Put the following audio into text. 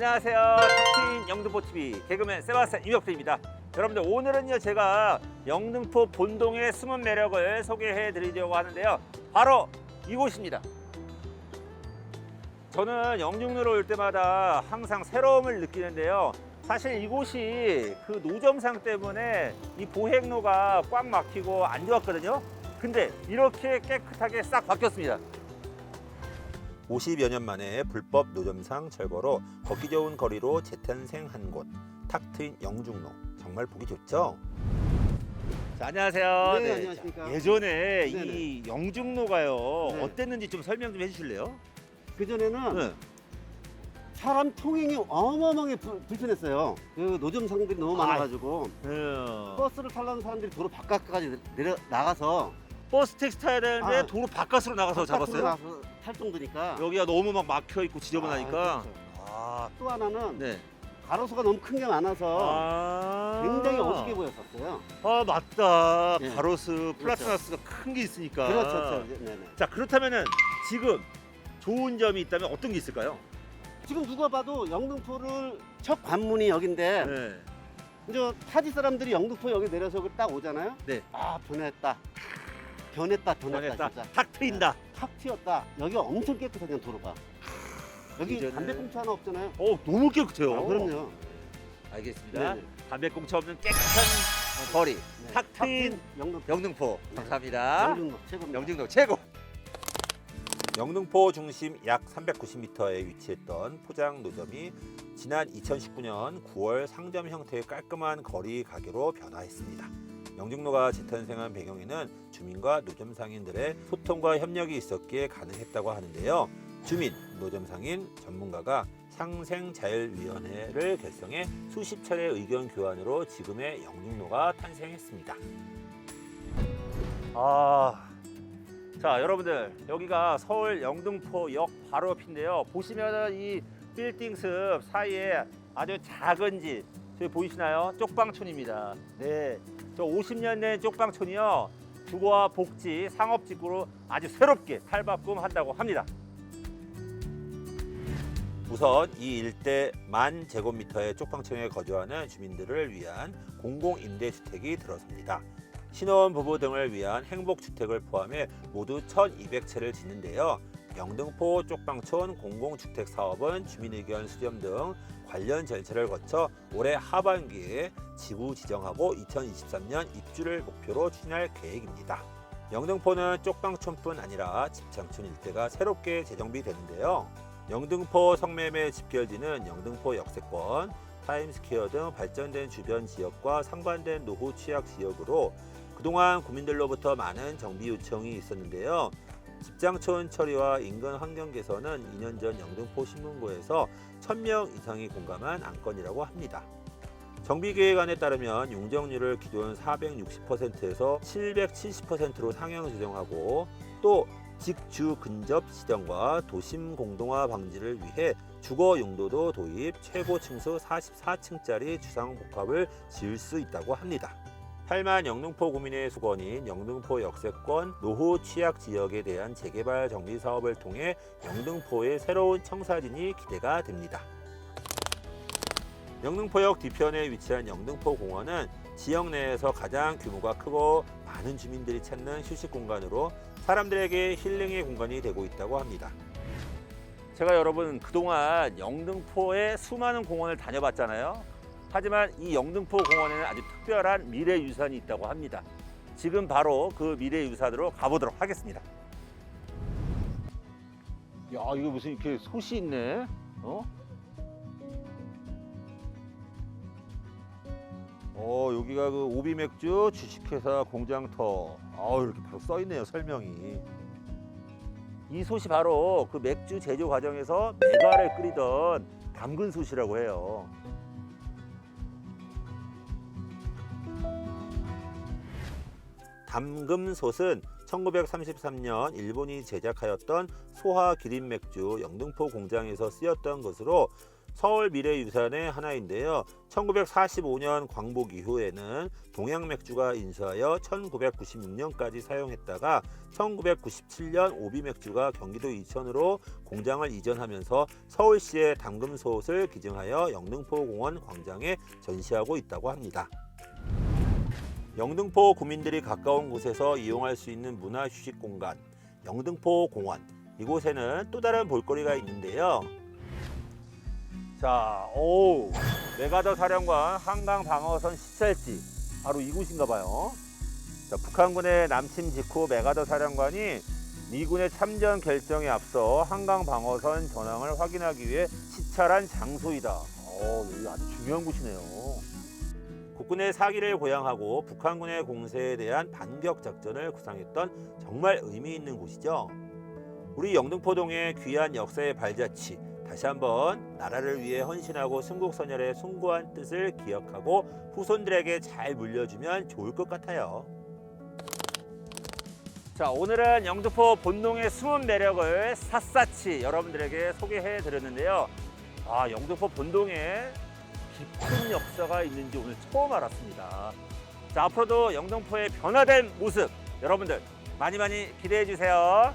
안녕하세요. 탑틴 영등포TV 개그맨 세바스찬 임혁태입니다. 여러분들 오늘은요 제가 영등포 본동의 숨은 매력을 소개해 드리려고 하는데요. 바로 이곳입니다. 저는 영등로로 올 때마다 항상 새로움을 느끼는데요. 사실 이곳이 그 노점상 때문에 이 보행로가 꽉 막히고 안 좋았거든요. 근데 이렇게 깨끗하게 싹 바뀌었습니다. 50여 년 만에 불법 노점상 철거로 걷기 좋은 거리로 재탄생한 곳 탁 트인 영중로 정말 보기 좋죠? 자, 안녕하세요. 네, 안녕하십니까. 예전에. 이 영중로가요 네. 어땠는지 좀 설명 좀 해주실래요? 그 전에는 네. 사람 통행이 어마어마하게 불, 불편했어요. 그 노점상들이 너무 아. 많아가지고 네. 버스를 타려는 사람들이 도로 바깥까지 내려 나가서 버스 택시 타야 되는데 아. 도로 바깥으로 나가서 바깥으로 잡았어요. 나가서 탈 정도니까. 여기가 너무 막 막혀 있고 지저분하니까. 아, 그렇죠. 아, 또 하나는 네. 가로수가 너무 큰 게 많아서 아. 굉장히 어둡게 보였었어요. 아 맞다. 네. 가로수 플라스나스가 큰 게 있으니까. 그렇죠, 그렇죠. 네네. 자 그렇다면은 지금 좋은 점이 있다면 어떤 게 있을까요? 지금 누가 봐도 영등포를 첫 관문이 여긴데 네. 이제 타지 사람들이 영등포 여기 내려서 여기 딱 오잖아요. 네. 아 변했다. 변했다, 변했다, 변했다. 진짜. 탁 트인다. 탁 튀었다. 여기 엄청 깨끗하냐 도로가. 여기 이제는- 담배꽁초 하나 없잖아요. 어 너무 깨끗해요. 아, 그럼요. 알겠습니다. 네네. 담배꽁초 없는 깨끗한 거리. 네. 탁 트인 영등포. 영등포. 감사합니다. 영등포 최고입니다. 영등포 최고. 영등포 중심 약 390m에 위치했던 포장 노점이 지난 2019년 9월 상점 형태의 깔끔한 거리 가게로 변화했습니다. 영등로가 재탄생한 배경에는 주민과 노점 상인들의 소통과 협력이 있었기에 가능했다고 하는데요. 주민, 노점 상인, 전문가가 상생자율위원회를 결성해 수십 차례 의견 교환으로 지금의 영등로가 탄생했습니다. 아, 자 여러분들 여기가 서울 영등포역 바로 옆인데요. 보시면은 이 빌딩 숲 사이에 아주 작은 집 저기 보이시나요? 쪽방촌입니다. 네, 저 50년 된 쪽방촌이요. 주거와 복지, 상업지구로 아주 새롭게 탈바꿈한다고 합니다. 우선 이 일대 만 제곱미터의 쪽방촌에 거주하는 주민들을 위한 공공임대주택이 들어섭니다. 신혼 부부 등을 위한 행복주택을 포함해 모두 1,200채를 짓는데요. 영등포 쪽방촌 공공주택 사업은 주민의견 수렴 등 관련 절차를 거쳐 올해 하반기에 지구 지정하고 2023년 입주를 목표로 추진할 계획입니다. 영등포는 쪽방촌뿐 아니라 집창촌 일대가 새롭게 재정비되는데요. 영등포 성매매 집결지는 영등포 역세권, 타임스퀘어 등 발전된 주변 지역과 상반된 노후 취약 지역으로 그동안 국민들로부터 많은 정비 요청이 있었는데요. 집장촌 처리와 인근 환경 개선은 2년 전 영등포 신문고에서 1000명 이상이 공감한 안건이라고 합니다. 정비계획안에 따르면 용적률을 기존 460%에서 770%로 상향 조정하고 또 직주 근접 지정과 도심 공동화 방지를 위해 주거 용도도 도입 최고 층수 44층짜리 주상 복합을 지을 수 있다고 합니다. 8만 영등포 구민의 수건인 영등포 역세권 노후 취약 지역에 대한 재개발 정비 사업을 통해 영등포의 새로운 청사진이 기대가 됩니다. 영등포역 뒤편에 위치한 영등포 공원은 지역 내에서 가장 규모가 크고 많은 주민들이 찾는 휴식 공간으로 사람들에게 힐링의 공간이 되고 있다고 합니다. 제가 여러분 그동안 영등포의 수많은 공원을 다녀봤잖아요. 하지만 이 영등포 공원에는 아주 특별한 미래 유산이 있다고 합니다. 지금 바로 그 미래 유산으로 가보도록 하겠습니다. 야, 이거 무슨 이렇게 솥이 있네. 어? 어 여기가 그 오비 맥주 주식회사 공장터. 아 이렇게 바로 써 있네요 설명이. 이 솥이 바로 그 맥주 제조 과정에서 메가를 끓이던 담근 솥이라고 해요. 담금솥은 1933년 일본이 제작하였던 소화 기린 맥주 영등포 공장에서 쓰였던 것으로 서울 미래유산의 하나인데요. 1945년 광복 이후에는 동양맥주가 인수하여 1996년까지 사용했다가 1997년 오비맥주가 경기도 이천으로 공장을 이전하면서 서울시의 담금소옷을 기증하여 영등포공원 광장에 전시하고 있다고 합니다. 영등포 구민들이 가까운 곳에서 이용할 수 있는 문화 휴식 공간 영등포 공원 이곳에는 또 다른 볼거리가 있는데요. 자, 오, 메가더 사령관 한강 방어선 시찰지 바로 이곳인가 봐요. 자, 북한군의 남침 직후 메가더 사령관이 미군의 참전 결정에 앞서 한강 방어선 전황을 확인하기 위해 시찰한 장소이다. 어, 여기 아주 중요한 곳이네요. 국군의 사기를 고양하고 북한군의 공세에 대한 반격 작전을 구상했던 정말 의미 있는 곳이죠. 우리 영등포동의 귀한 역사의 발자취 다시 한번 나라를 위해 헌신하고 순국선열의 숭고한 뜻을 기억하고 후손들에게 잘 물려주면 좋을 것 같아요. 자, 오늘은 영등포 본동의 숨은 매력을 샅샅이 여러분들에게 소개해 드렸는데요. 아, 영등포 본동에 깊은 역사가 있는지 오늘 처음 알았습니다. 자, 앞으로도 영등포의 변화된 모습 여러분들 많이 많이 기대해 주세요.